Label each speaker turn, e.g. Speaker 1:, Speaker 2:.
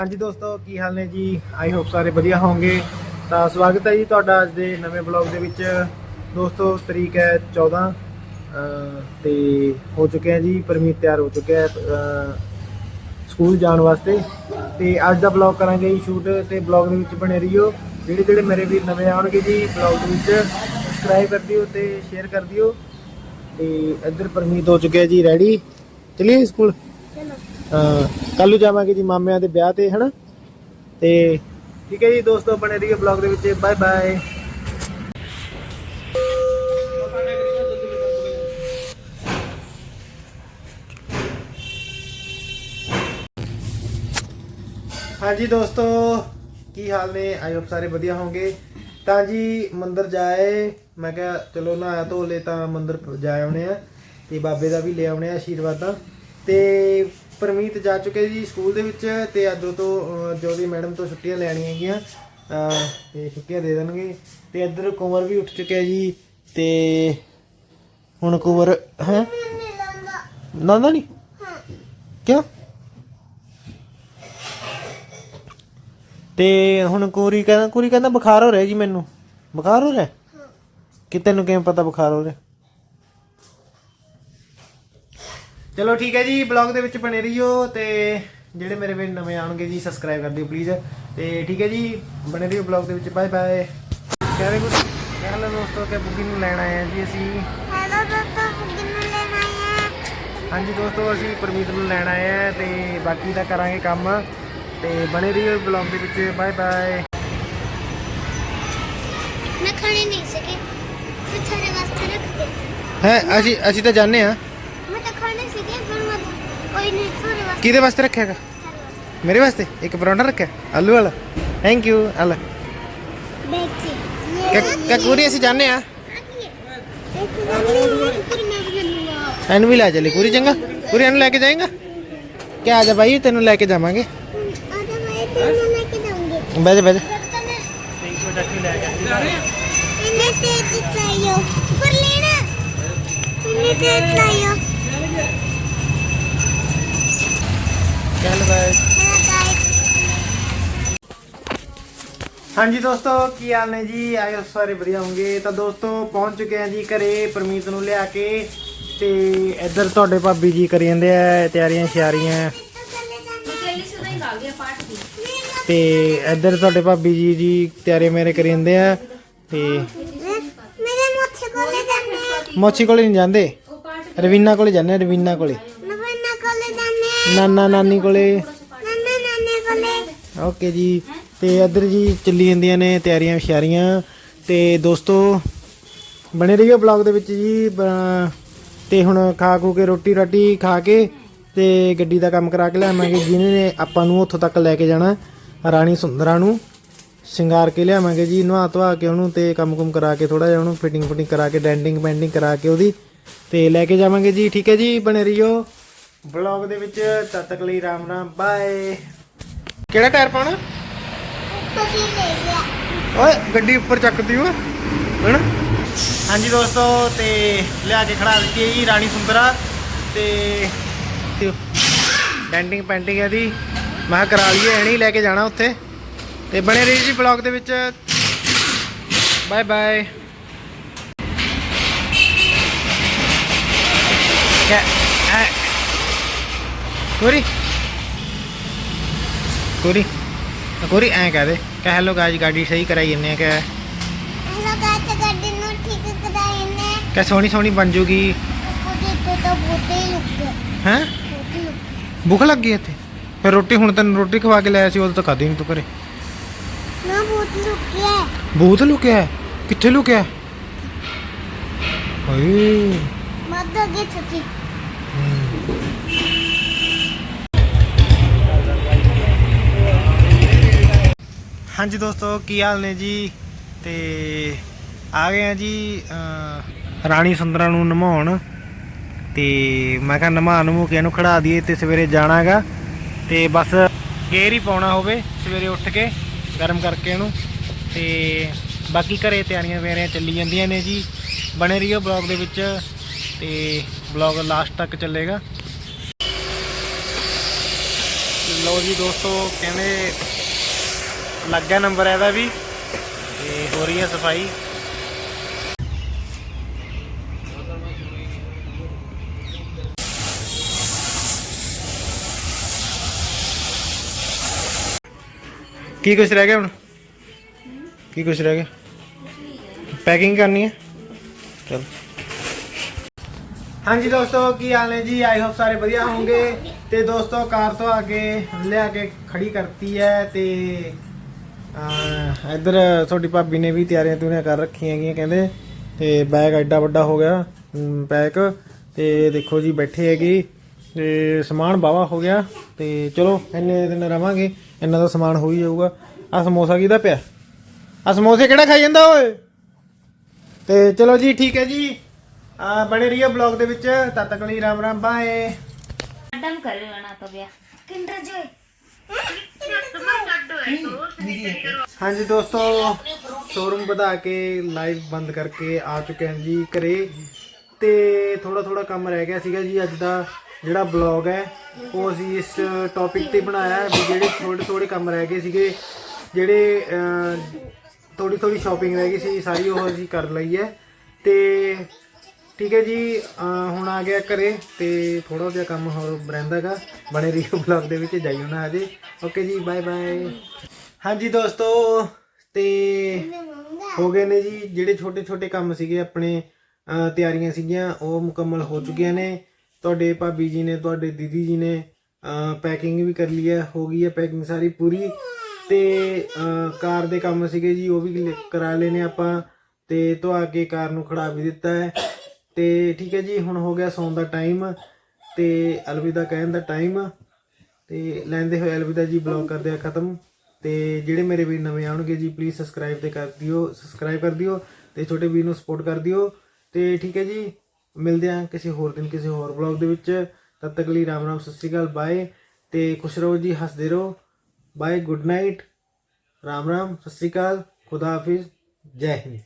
Speaker 1: ਹਾਂਜੀ ਦੋਸਤੋ, ਕੀ ਹਾਲ ਨੇ ਜੀ? ਆਈ ਹੋਪ ਸਾਰੇ ਵਧੀਆ ਹੋਵੋਗੇ ਤਾਂ ਸਵਾਗਤ ਹੈ ਜੀ ਤੁਹਾਡਾ ਅੱਜ ਦੇ ਨਵੇਂ ਬਲੌਗ ਦੇ ਵਿੱਚ। ਦੋਸਤੋ, ਤਰੀਕ ਹੈ 14 ਅਹ, ਤੇ ਹੋ ਚੁੱਕਿਆ ਜੀ, ਪਰਮੀਤ ਤਿਆਰ ਹੋ ਚੁੱਕਿਆ ਹੈ ਸਕੂਲ ਜਾਣ ਵਾਸਤੇ। ਤੇ ਅੱਜ ਦਾ ਬਲੌਗ ਕਰਾਂਗੇ ਜੀ ਸ਼ੂਟ, ਤੇ ਬਲੌਗ ਦੇ ਵਿੱਚ ਬਣੇ ਰਹੀਓ। ਜਿਹੜੇ ਜਿਹੜੇ ਮੇਰੇ ਵੀਰ ਨਵੇਂ ਆਉਣਗੇ ਜੀ ਬਲੌਗ ਦੇ ਵਿੱਚ ਸਬਸਕ੍ਰਾਈਬ ਕਰ ਦਿਓ ਤੇ ਸ਼ੇਅਰ ਕਰ ਦਿਓ। ਤੇ ਇੱਧਰ ਪਰਮੀਤ ਹੋ ਚੁੱਕਿਆ ਜੀ ਰੈਡੀ ਚਲਿਏ ਸਕੂਲ? ਕੱਲ ਨੂੰ ਜਾਵਾਂਗੇ ਜੀ ਮਾਮਿਆਂ ਦੇ ਵਿਆਹ ਤੇ, ਹਨਾ? ਤੇ ਠੀਕ ਹੈ ਜੀ, ਦੋਸਤੋ, ਬਣੇ ਰਹੀਏ ਬਲੌਗ ਦੇ ਵਿੱਚ। ਬਾਏ ਬਾਏ ਹਾਂਜੀ ਦੋਸਤੋ, ਕੀ ਹਾਲ ਨੇ? ਆਈ ਹੋਪ ਸਾਰੇ ਵਧੀਆ ਹੋਵੋਗੇ ਤਾਂ ਜੀ, ਮੰਦਿਰ ਜਾਏ। ਮੈਂ ਕਿਹਾ, ਚਲੋ, ਨਹਾਇਆ ਧੋ ਲੇ ਤਾਂ ਮੰਦਰ ਜਾ ਆਉਣੇ ਆ। ਤੇ ਬਾਬੇ ਦਾ ਵੀ ਲੈ ਆਉਣੇ ਆ ਆਸ਼ੀਰਵਾਦਾਂ। ਤੇ ਪਰਮੀਤ ਜਾ ਚੁੱਕੇ ਜੀ ਸਕੂਲ ਦੇ ਵਿੱਚ ਤੇ ਅੱਧੋ ਤੋਂ ਅਹ, ਜੋਦੀ ਮੈਡਮ ਤੋਂ ਛੁੱਟੀਆਂ ਲੈਣੀਆਂ ਹੈਗੀਆਂ ਤੇ ਛੁੱਟੀਆਂ ਦੇ ਦੇਣਗੇ। ਤੇ ਇੱਧਰ ਕੁੰਵਰ ਵੀ ਉੱਠ ਚੁੱਕਿਆ ਜੀ ਤੇ ਹੁਣ ਕੁੰਵਰ ਹੈ? ਨਾ ਨਾ ਨਹੀਂ? ਕਿਉਂ? ਤੇ ਹੁਣ ਕੋਰੀ ਕਹਿੰਦਾ ਕੋਰੀ ਕਹਿੰਦਾ ਬੁਖਾਰ ਹੋ ਰਿਹਾ ਜੀ ਮੈਨੂੰ। ਬੁਖਾਰ ਹੋ ਰਿਹਾ? ਕਿ ਤੈਨੂੰ ਕਿਵੇਂ ਪਤਾ ਬੁਖਾਰ ਹੋ ਰਿਹਾ? ਚਲੋ ਠੀਕ ਹੈ ਜੀ ਬਲੌਗ ਦੇ ਵਿੱਚ ਬਣੇ ਰਹੀਓ ਤੇ ਜਿਹੜੇ ਮੇਰੇ ਵੀਰ ਨਵੇਂ ਆਉਣਗੇ ਜੀ ਸਬਸਕ੍ਰਾਈਬ ਕਰ ਦਿਓ ਪਲੀਜ਼ ਤੇ ਠੀਕ ਹੈ ਜੀ ਬਣੇ ਰਹੀਓ ਬਲੌਗ ਦੇ ਵਿੱਚ ਬਾਏ ਬਾਏ ਕਹਿ ਕੁਝ ਕਹਿ ਲਓ ਦੋਸਤੋ? ਕਿ ਬੁੱਗੀ ਨੂੰ ਲੈਣ ਆਏ ਆ ਜੀ ਅਸੀਂ?
Speaker 2: ਹੈਲੋ ਦੋਸਤੋ ਬੁੱਗੀ ਨੂੰ ਲੈਣ ਆਏ ਆ।
Speaker 1: ਹਾਂਜੀ ਦੋਸਤੋ ਅਸੀਂ ਪਰਮੀਤ ਨੂੰ ਲੈਣ ਆਏ ਆ ਤੇ ਬਾਕੀ ਦਾ ਕਰਾਂਗੇ ਕੰਮ। ਤੇ ਬਣੇ ਰਹੀਓ ਬਲੌਗ ਦੇ ਵਿੱਚ ਬਾਏ ਬਾਏ
Speaker 2: ਮੈਂ ਖਾਣੇ ਨਹੀਂ ਸਕੇ ਫਿਰ ਤੁਹਾਡੇ ਵਾਸਤੇ ਰੱਖ ਦੇ।
Speaker 1: ਹੈ ਅਸੀਂ ਅਸੀਂ ਤਾਂ ਜਾਣੇ ਆ
Speaker 2: ਮੈਂ ਤਾਂ ਖਾਣੇ ਸੀਗੇ ਫਿਰ ਮੈਂ ਕੋਈ ਨਹੀਂ ਤੁਹਾਡੇ ਵਾਸਤੇ।
Speaker 1: ਕਿਹਦੇ ਵਾਸਤੇ ਰੱਖਿਆਗਾ ਮੇਰੇ ਵਾਸਤੇ? ਇੱਕ ਪਰੌਂਠਾ ਰੱਖਿਆ? ਆਲੂ ਵਾਲਾ? ਥੈਂਕ ਯੂ ਆਲਾ।
Speaker 2: ਬੈਠੀ।
Speaker 1: ਕਕੂਰੀ ਅਸੀਂ ਜਾਣੇ ਆ ਇਹਨੂੰ ਵੀ ਲੈ ਚੱਲੇ ਪੂਰੀ ਚੰਗਾ। ਪੂਰੀ ਇਹਨੂੰ ਲੈ ਕੇ ਜਾਏਗਾ? ਕਿ ਆ ਜਾ ਭਾਈ ਤੈਨੂੰ ਲੈ ਕੇ ਜਾਵਾਂਗੇ। ਬਹਿ ਜਾ
Speaker 2: ਇਹਨੇ ਤੇ ਚਾਹੀਓ ਪਰ ਲੈਣਾ। ਇਹਨੇ ਤੇ ਚਾਹੀਓ
Speaker 1: ਚੱਲ ਬਾਏ। ਹਾਂਜੀ ਦੋਸਤੋ ਕੀ ਹਾਲ ਨੇ ਜੀ? ਆਇਓ ਸਾਰੇ ਵਧੀਆ ਹੋਣਗੇ। ਤਾਂ ਦੋਸਤੋ ਪਹੁੰਚ ਚੁੱਕੇ ਆ ਜੀ ਘਰੇ ਪਰਮੀਤ ਨੂੰ ਲਿਆ ਕੇ। ਤੇ ਇੱਧਰ ਤੁਹਾਡੇ ਭਾਬੀ ਜੀ ਕਰੀ ਜਾਂਦੇ ਆ ਤਿਆਰੀਆਂ ਸ਼ਿਆਰੀਆਂ। ਤੇ ਇੱਧਰ ਤੁਹਾਡੇ ਭਾਬੀ ਜੀ ਜੀ ਤਿਆਰੀ ਮੇਰੇ ਕਰੀ ਜਾਂਦੇ ਆ। ਤੇ
Speaker 2: ਮੇਰੇ ਮੋਛੇ ਕੋਲੇ ਜਾਣੇ
Speaker 1: ਮੋਚੀ ਕੋਲੇ ਨਹੀਂ ਜਾਂਦੇ? ਰਵੀਨਾ ਕੋਲੇ ਜਾਂਦੇ ਰਵੀਨਾ ਕੋਲੇ। ਨਾਨਾ ਨਾਨੀ ਕੋਲੇ।
Speaker 2: ਨਾਨਾ ਨਾਨੇ ਕੋਲੇ।
Speaker 1: ਓਕੇ ਜੀ ਤੇ ਇੱਧਰ ਜੀ ਚੱਲੀ ਜਾਂਦੀਆਂ ਨੇ ਤਿਆਰੀਆਂ ਸ਼ਿਆਰੀਆਂ ਤੇ ਦੋਸਤੋ ਬਣੇ ਰਹੀਓ ਬਲੌਗ ਦੇ ਵਿੱਚ ਜੀ ਤੇ ਹੁਣ ਖਾ ਖੂ ਕੇ ਰੋਟੀ ਰਾਟੀ ਖਾ ਕੇ ਤੇ ਗੱਡੀ ਦਾ ਕੰਮ ਕਰਾ ਕੇ ਲਿਆਵਾਂਗੇ। ਜਿਹਨੇ ਨੇ ਆਪਾਂ ਨੂੰ ਉੱਥੋਂ ਤੱਕ ਲੈ ਕੇ ਜਾਣਾ ਰਾਣੀ ਸੁੰਦਰਾ ਨੂੰ। ਸ਼ਿੰਗਾਰ ਕੇ ਲਿਆਵਾਂਗੇ ਜੀ ਨਵਾ ਧਵਾ ਕੇ ਉਹਨੂੰ ਤੇ ਕੰਮ ਕੁਮ ਕਰਾ ਕੇ ਥੋੜਾ ਜਿਹਾ ਉਹਨੂੰ ਫਿਟਿੰਗ ਫੁਟਿੰਗ ਕਰਾ ਕੇ ਡੈਂਡਿੰਗ ਪੈਂਡਿੰਗ ਕਰਾ ਕੇ ਉਹਦੀ। ਤੇ ਲੈ ਕੇ ਜਾਵਾਂਗੇ ਜੀ ਠੀਕ ਹੈ ਜੀ ਬਣੇ ਰਹੀਓ। ਬਲੌਗ ਦੇ ਵਿੱਚ ਤਦ ਤੱਕ ਲਈ ਰਾਮ ਰਾਮ ਬਾਏ ਕਿਹੜਾ ਟਾਇਰ ਪਾਉਣਾ? ਓਏ ਗੱਡੀ ਉੱਪਰ ਚੱਕਦੀ ਓ ਹਣ ਹਾਂਜੀ ਦੋਸਤੋ ਤੇ ਲਿਆ ਕੇ ਖੜਾ ਦਿੱਤੀ ਹੈ ਜੀ ਰਾਣੀ ਸੁੰਦਰਾ। ਤੇ ਡੈਂਟਿੰਗ ਪੈਂਟਿੰਗ ਇਹਦੀ। ਮੈਂ ਕਿਹਾ ਕਰਾ ਲਈਏ ਐਣੀ ਲੈ ਕੇ ਜਾਣਾ ਉੱਥੇ। ਤੇ ਬਣੇ ਰਹੀ ਜੀ ਬਲੌਗ ਦੇ ਵਿੱਚ। ਬਾਏ ਬਾਏ ਕੈ ਕੋਰੀ ਕੋਰੀ ਕੋਰੀ ਐਂ ਕਹਿ ਦੇ ਕਿ ਹੈਲੋ ਗਾਇਸ ਗਾਡੀ ਸਹੀ ਕਰਾਈ ਜੰਨੇ ਆ ਕਿ
Speaker 2: ਹੈਲੋ ਗਾਇਸ ਗੱਡੀ ਨੂੰ ਠੀਕ ਕਰਾਏ ਨੇ
Speaker 1: ਕਿ ਸੋਹਣੀ ਸੋਹਣੀ ਬਣ ਜੂਗੀ।
Speaker 2: ਤੇ ਹੀ ਲੁੱਕ ਗਏ।
Speaker 1: ਭੁੱਖ ਲੱਗੀ ਇੱਥੇ? ਫਿਰ ਰੋਟੀ ਹੁਣ ਤੈਨੂੰ ਰੋਟੀ ਖਵਾ ਕੇ ਲਿਆਇਆ ਸੀ ਉਦੋਂ ਤਾਂ ਖਾਦੀ ਨਹੀਂ ਤੂੰ ਘਰੇ।
Speaker 2: ਨਾ ਬੋਤੇ ਲੁੱਕ ਗਿਆ।
Speaker 1: ਬੂਤ ਲੁਕਿਆ? ਕਿੱਥੇ ਲੁਕਿਆ? ਹਾਏ।
Speaker 2: ਮੱਦ ਅੱਗੇ ਛੁੱਟੀ
Speaker 1: ਹਾਂਜੀ ਦੋਸਤੋ, ਕੀ ਹਾਲ ਨੇ ਜੀ? ਤੇ ਆ ਗਏ ਆ ਜੀ ਰਾਣੀ ਸੁੰਦਰਾ ਨੂੰ ਨਮਾਉਣ। ਤੇ ਮੈਂ ਕਿਹਾ ਨਮਾ ਨੂੰ ਕੇ ਇਹਨੂੰ ਖੜਾ ਦਈਏ ਤੇ ਸਵੇਰੇ ਜਾਣਾ ਹੈਗਾ ਤੇ ਬਸ ਗੇਰ ਹੀ ਪਾਉਣਾ ਹੋਵੇ, ਸਵੇਰੇ ਉੱਠ ਕੇ, ਗਰਮ ਕਰਕੇ ਇਹਨੂੰ। ਤੇ ਬਾਕੀ ਘਰੇ ਤਿਆਰੀਆਂ ਵੇਰੀਆਂ ਚੱਲੀ ਜਾਂਦੀਆਂ ਨੇ ਜੀ। ਬਣੇ ਰਹੀਓ ਬਲੌਗ ਦੇ ਵਿੱਚ। ਤੇ ਬਲੌਗ ਲਾਸਟ ਤੱਕ ਚੱਲੇਗਾ। ਲਓ ਜੀ ਦੋਸਤੋ, ਕਹਿੰਦੇ ਲੱਗ ਨੰਬਰ ਇਹਦਾ ਵੀ। ਤੇ ਹੋ ਰਹੀ ਹੈ ਸਫ਼ਾਈ। ਕੀ ਕੁਛ ਰਹਿ ਗਿਆ ਹੁਣ? ਕੀ ਕੁਛ ਰਹਿ ਗਿਆ? ਪੈਕਿੰਗ ਕਰਨੀ ਹੈ? ਚਲ। ਹਾਂਜੀ ਦੋਸਤੋ, ਕੀ ਹਾਲ ਨੇ ਜੀ? ਆਈ ਹੋਪ ਸਾਰੇ ਵਧੀਆ ਹੋਵੋਗੇ। ਤੇ ਦੋਸਤੋ, ਕਾਰ ਤੋਂ ਆ ਕੇ ਲਿਆ ਕੇ ਖੜੀ ਕਰਤੀ ਹੈ ਤੇ ਇੱਧਰ ਤੁਹਾਡੀ ਭਾਬੀ ਨੇ ਵੀ ਤਿਆਰੀਆਂ ਤੁਰੀਆਂ ਕਰ ਰੱਖੀਆਂ ਹੈਗੀਆਂ ਕਹਿੰਦੇ ਤੇ ਬੈਗ ਐਡਾ ਵੱਡਾ ਹੋ ਗਿਆ ਪੈਕ ਤੇ ਦੇਖੋ ਜੀ ਬੈਠੇ ਹੈਗੇ ਤੇ ਸਮਾਨ ਬਾਵਾ ਹੋ ਗਿਆ ਤੇ ਚਲੋ ਇੰਨੇ ਦਿਨ ਰਵਾਂਗੇ ਇੰਨਾ ਦਾ ਸਮਾਨ ਹੋ ਹੀ ਜਾਊਗਾ। ਆ ਸਮੋਸਾ ਕਿਹਦਾ ਪਿਆ? ਆ ਸਮੋਸੇ ਕਿਹੜਾ ਖਾਈ ਜਾਂਦਾ ਓਏ? ਤੇ ਚਲੋ ਜੀ ਠੀਕ ਹੈ ਜੀ। ਆ ਬਣੇ ਰਹੀਓ ਬਲੌਗ ਦੇ ਵਿੱਚ ਤਦ ਤੱਕ ਲਈ ਰਾਮ ਰਾਮ ਬਾਏ
Speaker 3: ਮੈਡਮ ਕਰੇ ਨਾ ਤੋ ਬਿਆ
Speaker 2: ਕਿੰਡਰ ਜੋਏ
Speaker 1: ਹਾਂਜੀ ਦੋਸਤੋ ਸ਼ੋਰੂਮ ਵਧਾ ਕੇ ਲਾਈਵ ਬੰਦ ਕਰਕੇ ਆ ਚੁੱਕੇ ਹਾਂ ਜੀ ਘਰੇ। ਤੇ ਥੋੜਾ ਥੋੜਾ ਕੰਮ ਰਹਿ ਗਿਆ ਸੀਗਾ ਜੀ ਅੱਜ ਦਾ ਜਿਹੜਾ ਬਲੌਗ ਹੈ ਉਹ ਅਸੀਂ ਇਸ ਟੌਪਿਕ ਤੇ ਬਣਾਇਆ ਹੈ ਵੀ ਜਿਹੜੇ ਥੋੜੇ ਥੋੜੇ ਕੰਮ ਰਹਿ ਗਏ ਸੀਗੇ ਜਿਹੜੇ ਥੋੜੀ ਥੋੜੀ ਸ਼ਾਪਿੰਗ ਰਹਿ ਗਈ ਸੀ ਸਾਰੀ ਉਹ ਅਸੀਂ ਕਰ ਲਈ ਹੈ। ਤੇ ਠੀਕ ਹੈ ਜੀ ਹੁਣ ਆ ਗਿਆ ਘਰੇ ਤੇ ਥੋੜਾ ਜਿਹਾ ਕੰਮ ਹੋਰ ਰਹਿੰਦਾਗਾ ਬਣੇ ਰਹੀਓ ਬਲੌਗ ਦੇ ਵਿੱਚ, ਜਾਈਓ ਨਾ ਅਜੇ ਓਕੇ ਜੀ ਬਾਏ ਬਾਏ ਹਾਂਜੀ ਦੋਸਤੋ, ਤੇ ਹੋ ਗਏ ਨੇ ਜੀ, ਜਿਹੜੇ ਛੋਟੇ ਛੋਟੇ ਕੰਮ ਸੀਗੇ, ਆਪਣੇ ਤਿਆਰੀਆਂ ਸੀਗੀਆਂ, ਉਹ ਮੁਕੰਮਲ ਹੋ ਚੁੱਕੀਆਂ ਨੇ। ਤੁਹਾਡੇ ਭਾਬੀ ਜੀ ਨੇ, ਤੁਹਾਡੇ ਦੀਦੀ ਜੀ ਨੇ ਪੈਕਿੰਗ ਵੀ ਕਰ ਲਈ ਹੈ, ਹੋ ਗਈ ਹੈ ਪੈਕਿੰਗ ਸਾਰੀ ਪੂਰੀ। ਤੇ ਕਾਰ ਦੇ ਕੰਮ ਸੀਗੇ ਜੀ, ਉਹ ਵੀ ਕਰਾ ਲਏ ਨੇ ਆਪਾਂ। ਤੇ ਧਵਾ ਕੇ ਕਾਰ ਨੂੰ ਖੜਾ ਵੀ ਦਿੱਤਾ ਹੈ। ਤੇ ਠੀਕ ਹੈ ਜੀ, ਹੁਣ ਹੋ ਗਿਆ ਸੌਣ ਦਾ ਟਾਈਮ ਤੇ ਅਲਵਿਦਾ ਕਹਿਣ ਦਾ ਟਾਈਮ ਤੇ ਲੈਂਦੇ ਹੋਏ ਅਲਵਿਦਾ ਜੀ ਬਲੌਗ ਕਰਦੇ ਆ ਖਤਮ ਤੇ ਜਿਹੜੇ ਮੇਰੇ ਵੀਰ ਨਵੇਂ ਆਉਣਗੇ ਜੀ ਪਲੀਜ਼ ਸਬਸਕ੍ਰਾਈਬ ਤੇ ਕਰ ਦਿਓ ਸਬਸਕ੍ਰਾਈਬ ਕਰ ਦਿਓ ਤੇ ਛੋਟੇ ਵੀਰ ਨੂੰ ਸਪੋਰਟ ਕਰ ਦਿਓ ਤੇ ਠੀਕ ਹੈ ਜੀ, ਮਿਲਦੇ ਆ ਕਿਸੇ ਹੋਰ ਦਿਨ ਕਿਸੇ ਹੋਰ ਬਲੌਗ ਦੇ ਵਿੱਚ। ਤਦ ਤੱਕ ਲਈ ਰਾਮ ਰਾਮ, ਸਤਿ ਸ਼੍ਰੀ ਅਕਾਲ ਬਾਏ ਤੇ ਖੁਸ਼ ਰਹੋ ਜੀ, ਹੱਸਦੇ ਰਹੋ। Bye good night Ram Ram, Sat Shri Akal, ਖੁਦਾ ਹਾਫਿਜ਼, ਜੈ ਹਿੰਦ।